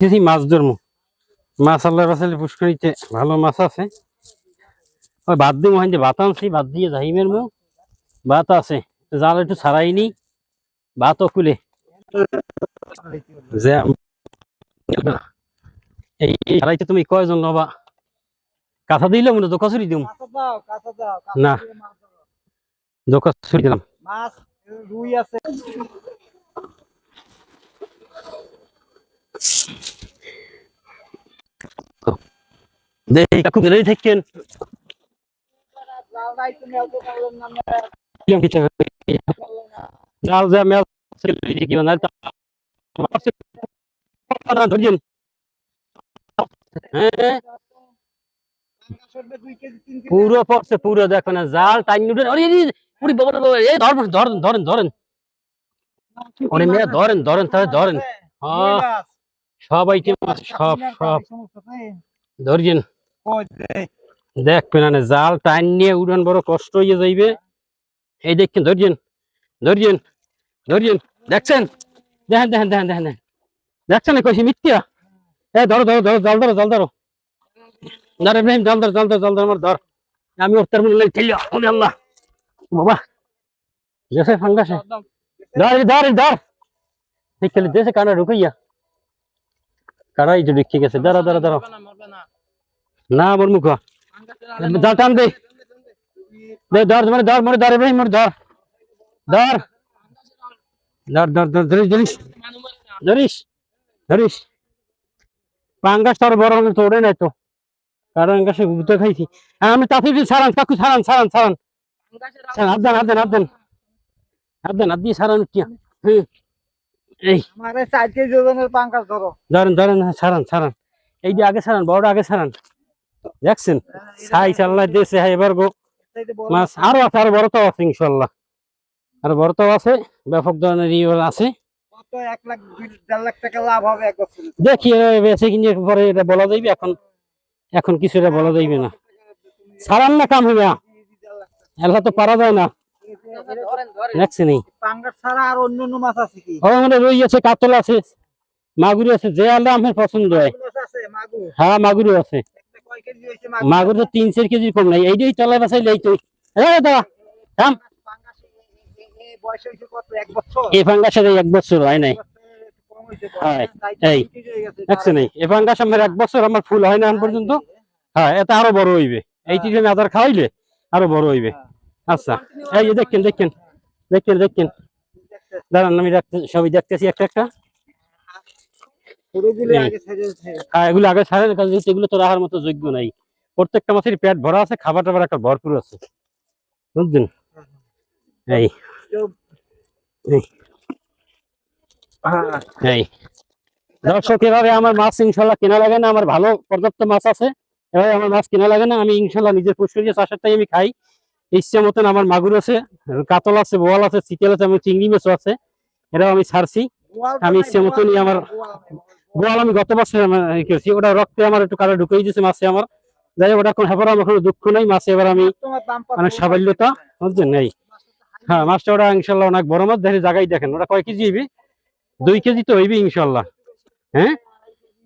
দেখি মাছ ধরবো মাছ আল্লাহ বাসালে পুষ্করিতে ভালো মাছ আছে। ওই বাদ দিয়ে মহান যে ভাত আনছি বাদ দিয়ে যাইমের মু ভাত আছে জাল একটু ছাড়াইনি ভাতও খুলে। এই ছাড়াইতে তুমি কয়জন নবা? কাঁথা দিলে মনে তো কচুরি দিম। না। দিয়ে মাছ ধরো। দো কচুরি দিলাম। মাছ রুই আছে। পুরো পড়ছে পুরো দেখো না জাল টাইম উঠেন আরে ধরেন ধরেন ধরেন ধরেন ধরেন ধরেন তাহলে ধরেন হ্যাঁ মাছ, সব সব। ধরছেন। দেখবেন না, জাল টাইম নিয়ে উড়ান বড় কষ্ট হয়ে যাইবে। এই দেখছেন ধরছেন ধরছেন ধরছেন, দেখছেন? দেখেন দেখেন দেখেন দেখেন। দেখছেন কইছি মিথ্যা? এ, ধরো ধরো ধরো, জল ধরো জল ধরো। ধর, ইব্রাহিম, জল ধর জল ধর জল ধর ধর। আমি ওর মনে ওরে আল্লাহ। বাবা, দেশে ফাঙ্গাসে ধর ধর ধর। ঠিক দেশে কানা ঢুকাইয়া? কারাই তো ঢুকে গেছে দাঁড়া দাঁড়া দাঁড়া না, মোর মুখ। টান দে। ধর মানে ধর মানে ধর ইব্রাহিম মানে ধর। ধর। ধর ধর ধর ধরিস ধরিস। ধরিস ধরিস। পাঙ্গাস তোর বড় তো ওড়ে নাই তো। কারণ গাছে গুতে খাইছি। হ্যাঁ, আমি তাতে দিয়ে সারান কাকু সারান সারান সারান হাত দেন হাত দেন হাত দেন। হাত দেন হাত দিয়ে সারান উঠিয়া হুম। এই। আমার চার পাঙ্গাস ধরো। ধরেন ধরেন হ্যাঁ, সারান সারান এই যে আগে সারান বড় আগে সারান দেখছেন? সাই চাল্লা দিয়েছে এবার গো। মাছ আরও আছে আরও বড় তো আছে ইনশাল্লাহ। আরও বড় তো আছে ব্যাপক ধরনের ইয়ে আছে। দেখি বেঁচে কিনে পরে এটা বলা যাইবে এখন এখন বলা যাইবে না। না কাম তো পারা যায় না। রুই আছে কাতল আছে মাগুর আছে যে আল্লাহ আমার পছন্দ হয়। মাগুর। হ্যাঁ মাগুরও আছে। মাগুর? তো তিন চার কেজির কম নাই এইটাই তলায় বাসাইলে এই তো। হ্যাঁ দাদা থাম। এ- এ- এ- এ ফাঙ্গাসের এক বছর? হয় নাই। হয়, এই, দেখছে নেই এই ফাঙ্গাস আমার এক বছর আমার ফুল হয় না এখন পর্যন্ত। হ্যাঁ এটা আরও বড় হইবে। এই আদার খাওয়াইলে আরও বড় হইবে। আচ্ছা এই দেখেন দেখেন। দেখেন দেখেন। দাঁড়ান আমি সবই দেখতেছি একটা একটা। আর এগুলো আগে ছাড়েন কারণ এগুলো তো রাখার মতো যোগ্য নাই। প্রত্যেকটা মাছের পেট ভরা আছে খাবার টাবার একটা ভরপুর আছে। বুঝছেন? এই। এই। দর্শক এভাবে আমার মাছ ইনশাল্লাহ কেনা লাগে না আমার ভালো পর্যাপ্ত মাছ আছে। এভাবে আমার মাছ কেনা লাগে না আমি ইনশাল্লাহ নিজের পুষ্করিয়ে চাষের তাই আমি খাই। ইচ্ছে মতন আমার মাগুর আছে কাতল আছে বোয়াল আছে চিকেল আছে আমি চিংড়ি মাছও আছে। এটাও আমি ছাড়ছি। আমি ইচ্ছে মতনই আমার- গোয়াল। আমি গত বছর ই করেছি ওটা রক্তে আমার একটু কারও ঢুকেই দিয়েছে মাছে আমার। যাই হোক ওটা কোনো হেবার আমার কোনো দুঃখ নেই মাছে এবার আমি অনেক সাফল্যতা বুঝছেন এই হ্যাঁ মাছটা ওটা ইনশাল্লাহ অনেক বড় মাছ দেখে জায়গায় দেখেন ওটা কয় কেজি হইবে? দুই কেজি তো হইবে ইনশাল্লাহ। হ্যাঁ?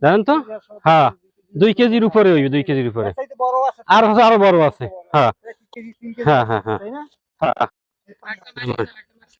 জানেন তো? হ্যাঁ দুই কেজির উপরে হইবে দুই কেজির উপরে। আর হচ্ছে আরও বড় আছে হ্যাঁ। হ্যাঁ হ্যাঁ হ্যাঁ। হ্যাঁ পাঙ্গাস।